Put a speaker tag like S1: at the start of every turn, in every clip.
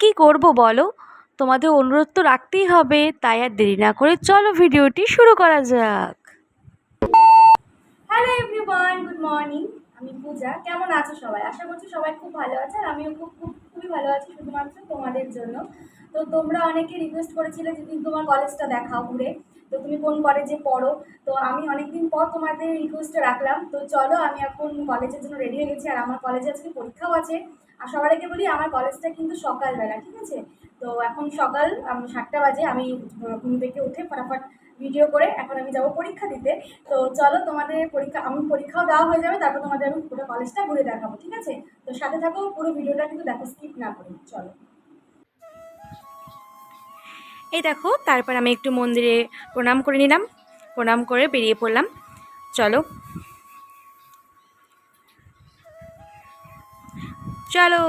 S1: কি করব বলো? তোমাদের অনুরোধ তো রাখতেই হবে, তাই আর দেরি না করে চলো ভিডিওটি শুরু করা যাক।
S2: হ্যালো এভরিওয়ান গুড মর্নিং আমি পূজা, কেমন আছো সবাই? আশা করছি সবাই খুব ভালো আছে আর আমিও খুব খুব, খুবই ভালো আছি শুধুমাত্র তোমাদের জন্য। তো তোমরা অনেকে রিকোয়েস্ট করেছিলে যে তুমি তোমার কলেজটা দেখাও ঘুরে। তো তুমি কোন কলেজে পড়ো? তো আমি অনেকদিন পর তোমাদের রিকোয়েস্টটা রাখলাম। তো চলো আমি এখন কলেজের জন্য রেডি হয়ে গেছি আর আমার কলেজে আজকে পরীক্ষাও আছে। আর সবার আগে বলি, আমার কলেজটা কিন্তু সকালবেলা, ঠিক আছে? তো এখন সকাল সাতটা বাজে, আমি ঘুম থেকে উঠে ফটাফট ভিডিও করে এখন আমি যাব পরীক্ষা দিতে। তো চলো তোমাদের পরীক্ষা, আমি পরীক্ষাও দেওয়া হয়ে যাবে, তারপর তোমাদের আমি পুরো কলেজটা ঘুরে দেখাবো, ঠিক আছে? তো সাথে থাকো, পুরো ভিডিওটা কিন্তু দেখো স্কিপ না করে, চলো।
S1: এই দেখো, তারপর আমি একটু মন্দিরে প্রণাম করে নিলাম, প্রণাম করে বেরিয়ে পড়লাম। চলো চলো।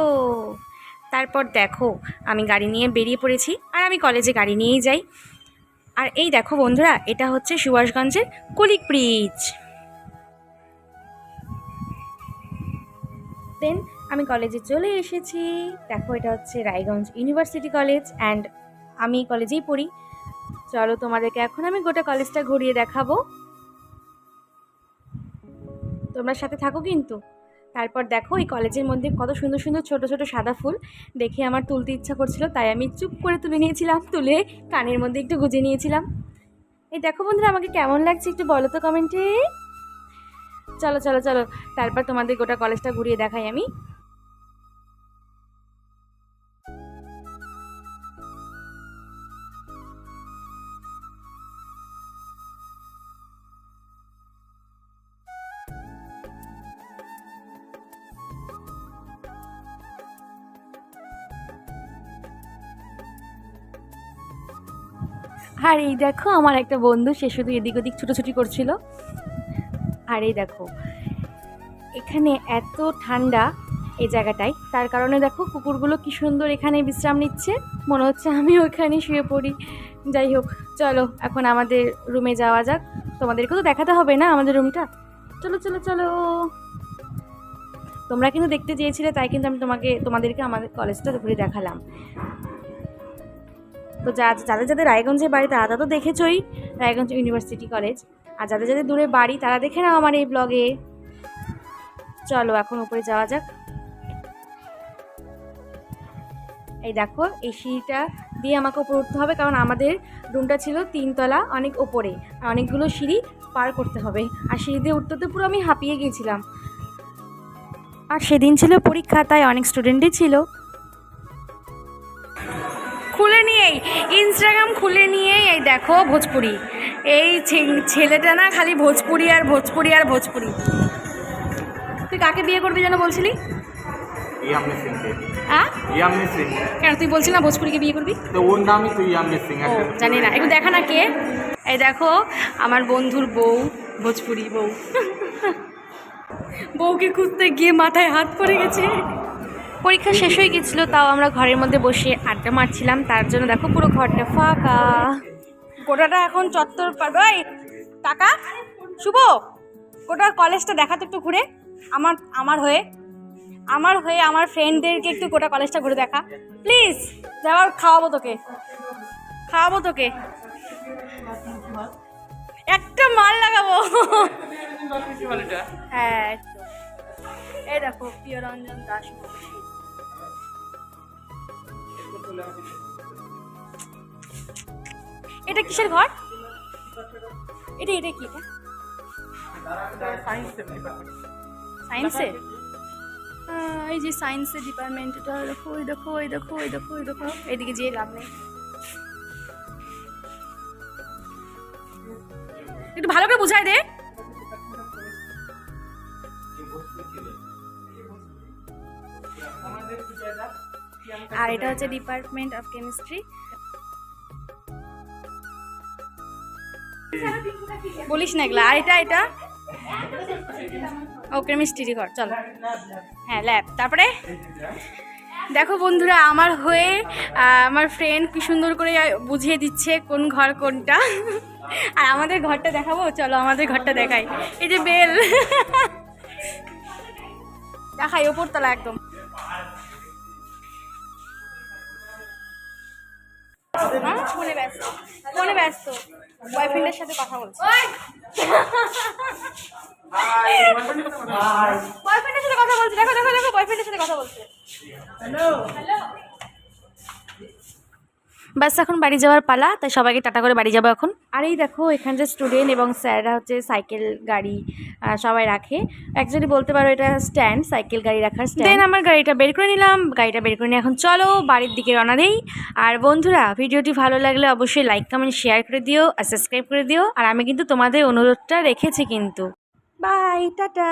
S1: তারপর দেখো, আমি গাড়ি নিয়ে বেরিয়ে পড়েছি আর আমি কলেজে গাড়ি নিয়েই যাই। আর এই দেখো বন্ধুরা, এটা হচ্ছে সুভাষগঞ্জের কুলিক ব্রিজ। দেন আমি কলেজে চলে এসেছি। দেখো, এটা হচ্ছে রায়গঞ্জ ইউনিভার্সিটি কলেজ অ্যান্ড আমি কলেজেই পড়ি। চলো, তোমাদেরকে এখন আমি গোটা কলেজটা ঘুরিয়ে দেখাবো। তোমরা সাথে থাকো কিন্তু। তারপর দেখো এই কলেজের মধ্যে কত সুন্দর সুন্দর ছোট ছোট সাদা ফুল। দেখে আমার তুলতে ইচ্ছা করছিল, তাই আমি চুপ করে তুলে নিয়েছিলাম, তুলে কানের মধ্যে একটু গুজে নিয়েছিলাম। এই দেখো বন্ধুরা, আমাকে কেমন লাগছে একটু বলো তো কমেন্টে চলো চলো চলো, তারপর তোমাদের গোটা কলেজটা ঘুরিয়ে দেখাই আমি। আর এই দেখো, আমার একটা বন্ধু, সে শুধু এদিক ওদিক ছুটোছুটি করছিল। আর এই দেখো, এখানে এত ঠান্ডা এই জায়গাটায়, তার কারণে দেখো কুকুরগুলো কি সুন্দর এখানে বিশ্রাম নিচ্ছে। মনে হচ্ছে আমি ওখানে শুয়ে পড়ি। যাই হোক, চলো, এখন আমাদের রুমে যাওয়া যাক। তোমাদেরকে তো দেখাতে হবে না আমাদের রুমটা? চলো চলো চলো। তোমরা কিন্তু দেখতে চেয়েছিলে, তাই কিন্তু আমি তোমাকে, তোমাদেরকে আমাদের কলেজটা ঘুরে দেখালাম। তো যা যাদের যাদের রায়গঞ্জে বাড়ি, তারা তো দেখেছই রায়গঞ্জ ইউনিভার্সিটি কলেজ। আর যাদের যাদের দূরে বাড়ি, তারা দেখে নাও আমার এই ব্লগে চলো এখন উপরে যাওয়া যাক। এই দেখো, এই সিঁড়িটা দিয়ে আমাকে উপরে উঠতে হবে, কারণ আমাদের রুমটা ছিল তিনতলা, অনেক ওপরে। আর অনেকগুলো সিঁড়ি পার করতে হবে। আর সিঁড়ি দিয়ে উঠতে পুরো আমি হাঁপিয়ে গিয়েছিলাম। আর সেদিন ছিল পরীক্ষা, তাই অনেক স্টুডেন্টই ছিল। খুলে নিয়েই ইনস্টাগ্রাম খুলে নিয়েই এই দেখো ভোজপুরি। এই ছেলেটা না খালি ভোজপুরি আর ভোজপুরি আর ভোজপুরি। তুই কাকে বিয়ে করবি যেন বলছিলি? হ্যাঁ কেন তুই বলছিস না ভোজপুরিকে বিয়ে করবি?
S3: তো
S1: জানি না। একটু দেখা না কে? এই দেখো আমার বন্ধুর বউ ভোজপুরি বউ। বউকে খুঁজতে গিয়ে মাথায় হাত পড়ে গেছে। পরীক্ষা শেষ হয়ে গেছিল, তাও আমরা ঘরের মধ্যে বসে আড্ডা মারছিলাম। তার জন্য দেখো পুরো ঘরটা ফাঁকা। গোটাটা এখন চত্বর টাকা শুভ, গোটা কলেজটা দেখাতো একটু ঘুরে। আমার আমার হয়ে আমার হয়ে আমার ফ্রেন্ডদেরকে একটু গোটা কলেজটা ঘুরে দেখা। প্লিজ যাওয়ার খাওয়াবো তোকে। খাওয়াবো তোকে। একটা মাল লাগাবো। হ্যাঁ এই দেখো প্রিয়রঞ্জন দাস এটা কিসের ঘর? এটা এটা কি? এটা সায়েন্সের আহ, এই যে সায়েন্সের ডিপার্টমেন্ট এটা দেখো ওই দেখো ওই দেখো ওই দেখো ওই দেখো। এইদিকে যেয়ে লাভ নেই। একটু ভালো করে বুঝাই দে। আর এটা হচ্ছে ডিপার্টমেন্ট অফ কেমিস্ট্রি বলিস না এগুলা। আর এটা এটা? ও কেমিস্ট্রি ঘর, চলো। হ্যাঁ ল্যাব তারপরে? দেখো বন্ধুরা, আমার হয়ে আমার ফ্রেন্ড কি সুন্দর করে বুঝিয়ে দিচ্ছে কোন ঘর কোনটা। আর আমাদের ঘরটা দেখাবো? চলো, আমাদের ঘরটা দেখাই। এই যে বেল। দেখাই, ওপরতলা একদম। হ্যাঁ ফোনে ব্যস্ত। ফোনে ব্যস্ত। বয়ফ্রেন্ডের সাথে কথা বলছে। বয়ফ্রেন্ডের সাথে কথা বলছে। দেখো দেখো দেখো বয়ফ্রেন্ডের সাথে কথা বলছে। ব্যাস এখন বাড়ি যাওয়ার পালা, তাই সবাইকে টাটা করে বাড়ি যাব এখন। আর এই দেখো, এখানে যে স্টুডেন্ট এবং স্যাররা হচ্ছে সাইকেল গাড়ি সবাই রাখে। অ্যাকচুয়ালি বলতে পারো এটা স্ট্যান্ড সাইকেল গাড়ি রাখার দেন আমার গাড়িটা বের করে নিলাম, গাড়িটা বের করে নিয়ে এখন চলো বাড়ির দিকে রওনা দেই। আর বন্ধুরা, ভিডিওটি ভালো লাগলে অবশ্যই লাইক কমেন্ট শেয়ার করে দিও আর সাবস্ক্রাইব করে দিও। আর আমি কিন্তু তোমাদের অনুরোধটা রেখেছি কিন্তু। Bye tata.